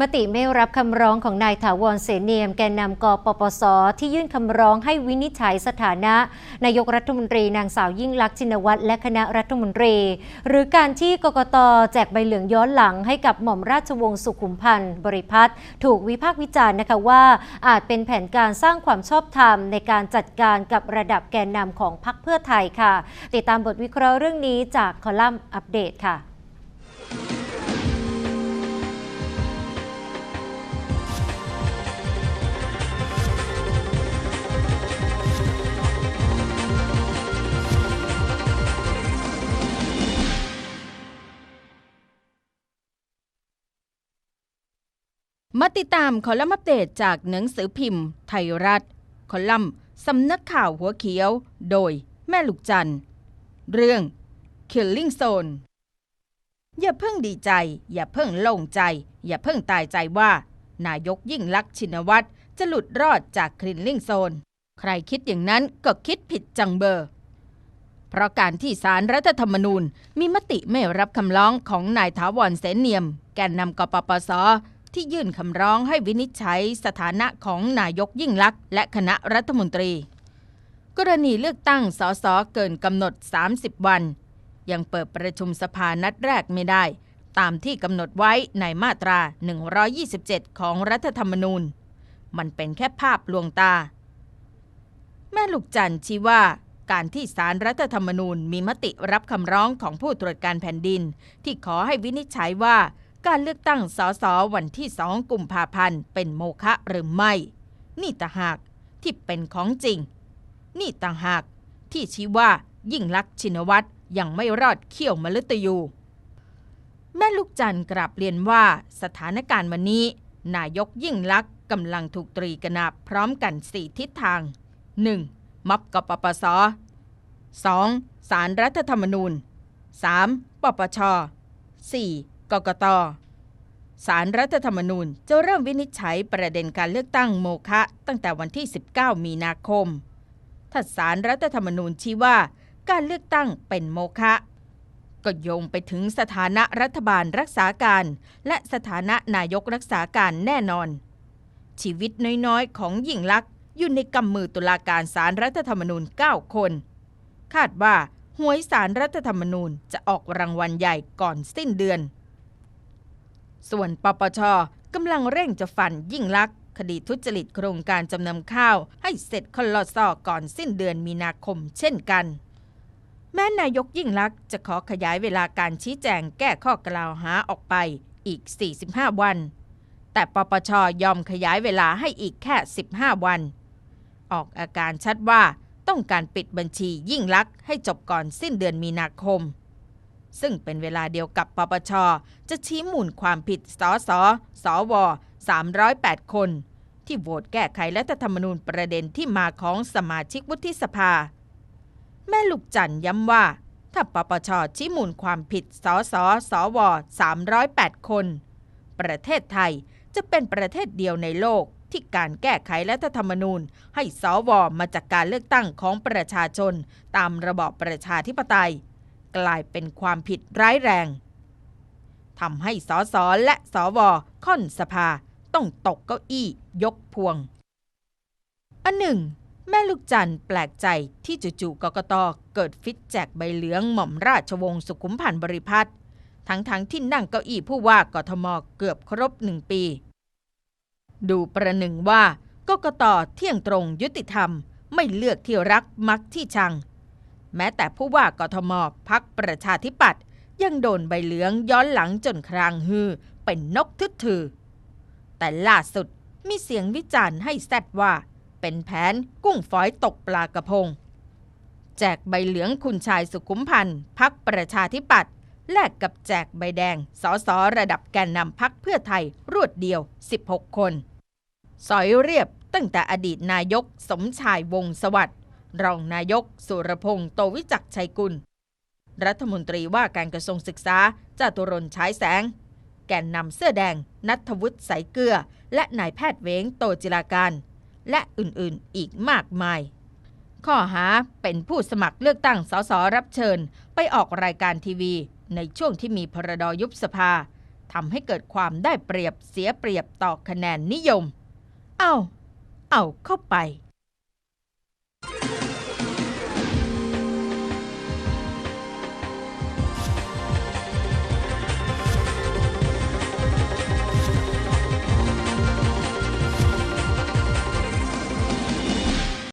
มติไม่รับคำร้องของนายถาวรเสนเนียม แกนนำกปปส ที่ยื่นคำร้องให้วินิจฉัยสถานะ นายกรัฐมนตรีนางสาวยิ่งลักษณ์ชินวัตรและคณะรัฐมนตรี หรือการที่กกตแจกใบเหลืองย้อนหลังให้กับหม่อมราชวงศ์สุขุมพันธ์บริพัตรถูกวิพากษ์วิจารณ์นะคะว่าอาจเป็นแผนการสร้างความชอบธรรมในการจัดการกับระดับแกนนำของพรรคเพื่อไทยค่ะ ติดตามบทวิเคราะห์เรื่องนี้จากคอลัมน์อัปเดตค่ะ มาติดตามคอลัมน์อัปเดตจากหนังสือพิมพ์ ไทยรัฐ คอลัมน์สำนักข่าวหัวเขียว โดยแม่ลูกจันเรื่อง Killing Zone อย่าเพิ่งดีใจ อย่าเพิ่งโล่งใจ อย่าเพิ่งตายใจว่า นายกยิ่งลักษณ์ชินวัตรจะหลุดรอดจาก Killing Zone ใครคิดอย่างนั้นก็คิดผิดจังเบอร์เพราะการที่สารรัฐธรรมนูญมีมติไม่รับคำร้องของนายถาวรเสนเนียม แกนนำกปปส ที่ยื่นคำร้องให้วินิจฉัยสถานะของนายกยิ่งลักษณ์และคณะรัฐมนตรี กรณีเลือกตั้งสสเกินกำหนด 30 วัน ยังเปิดประชุมสภานัดแรกไม่ได้ ตามที่กำหนดไว้ในมาตรา 127 ของรัฐธรรมนูญ มันเป็นแค่ภาพลวงตา แม่ลูกจันทร์ชี้ว่าการที่สารรัฐธรรมนูญมีมติรับคำร้องของผู้ตรวจการแผ่นดิน ที่ขอให้วินิจฉัยว่า การเลือกตั้งสสวันที่สองกุมภาพันธ์เป็นโมฆะหรือไม่ นี่ต่างหากที่เป็นของจริง นี่ต่างหากที่ชี้ว่ายิ่งลักษณ์ชินวัตรยังไม่รอดเขี้ยวมฤตยู แม่ลูกจันทร์กราบเรียนว่าสถานการณ์วันนี้ นายกยิ่งลักษณ์กำลังถูกตรีกนาบพร้อมกันสี่ทิศทาง 1. ม็อบกปปส 2. สารรัฐธรรมนูญ 3. ปปช 4. กกตสารรัฐธรรมนูญจะเริ่มวินิจฉัยประเด็นการเลือกตั้งโมฆะตั้งแต่วันที่ 19 มีนาคม ถ้าสารรัฐธรรมนูญชี้ว่าการเลือกตั้งเป็นโมฆะก็โยงไปถึงสถานะรัฐบาลรักษาการ และสถานะนายกรักษาการแน่นอน ชีวิตน้อยๆ ของหญิงลักษณ์อยู่ในกำมือตุลาการสารรัฐธรรมนูญ 9 คน คาดว่าหวยสารรัฐธรรมนูญจะออกรางวัลใหญ่ก่อนสิ้นเดือน ส่วนปปชกำลังเร่งจะฟันยิ่งลักษณ์คดีทุจริตโครงการจำนำข้าว ให้เสร็จคลอดซอก่อนสิ้นเดือนมีนาคมเช่นกัน แม้นายกยิ่งลักษณ์จะขอขยายเวลาการชี้แจงแก้ข้อกล่าวหาออกไปอีก 45 วัน แต่ปปชยอมขยายเวลาให้อีกแค่ 15 วัน ออกอาการชัดว่าต้องการปิดบัญชียิ่งลักษณ์ให้จบก่อนสิ้นเดือนมีนาคม ซึ่งเป็นเวลาเดียวกับปปช จะชี้มูลความผิดสสสว308 คน ที่โหวตแก้ไขรัฐธรรมนูญประเด็นที่มาของสมาชิกวุฒิสภา แม่ลูกจันย้ำว่า ถ้าปปชชี้มูลความผิดสสสว308 คน ประเทศไทยจะเป็นประเทศเดียวในโลกที่การแก้ไขรัฐธรรมนูญ ให้สวมาจากการเลือกตั้งของประชาชน ตามระบอบประชาธิปไตย กลายเป็นความผิดร้ายแรงทำให้สสและสวค่อนสภาต้องตกเก้าอี้ยกพวง อันหนึ่ง แม่ลูกจันทร์แปลกใจที่จู่ๆกกตเกิดฟิตแจกใบเหลืองหม่อมราชวงศ์สุขุมพันธ์บริพัตรทั้งๆทที่นั่งเก้าอี้ผู้ว่ากทมเกือบครบหนึ่งปี ดูประหนึ่งว่ากกตเที่ยงตรงยุติธรรมไม่เลือกที่รักมักที่ชัง แม้แต่ผู้ว่ากทมพักประชาธิปัตย์ยังโดนใบเหลืองย้อนหลังจนครางฮือ เป็นนกทึดถือ แต่ล่าสุดมีเสียงวิจารณ์ให้แซดว่า เป็นแผนกุ้งฝอยตกปลากระพง แจกใบเหลืองคุณชายสุขุมพันธ์พักประชาธิปัตย์แลกกับแจกใบแดงสอสอระดับแกนนำพักเพื่อไทยรวดเดียว 16 คน สอยเรียบตั้งแต่อดีตนายกสมชายวงศ์สวัสดิ์ รองนายก สุรพงษ์โตวิจักชัยกุล รัฐมนตรีว่าการกระทรวงศึกษาจาตุรนฉายแสง แกนนำเสื้อแดง นัทวุฒิสายเกลือ และนายแพทย์เวงโตจิราการ และอื่นๆอีกมากมาย ข้อหาเป็นผู้สมัครเลือกตั้งสสรับเชิญ ไปออกรายการทีวี ในช่วงที่มีพรดยุบสภาทำให้เกิดความได้เปรียบเสียเปรียบต่อคะแนนนิยม เอาเอาเข้าไป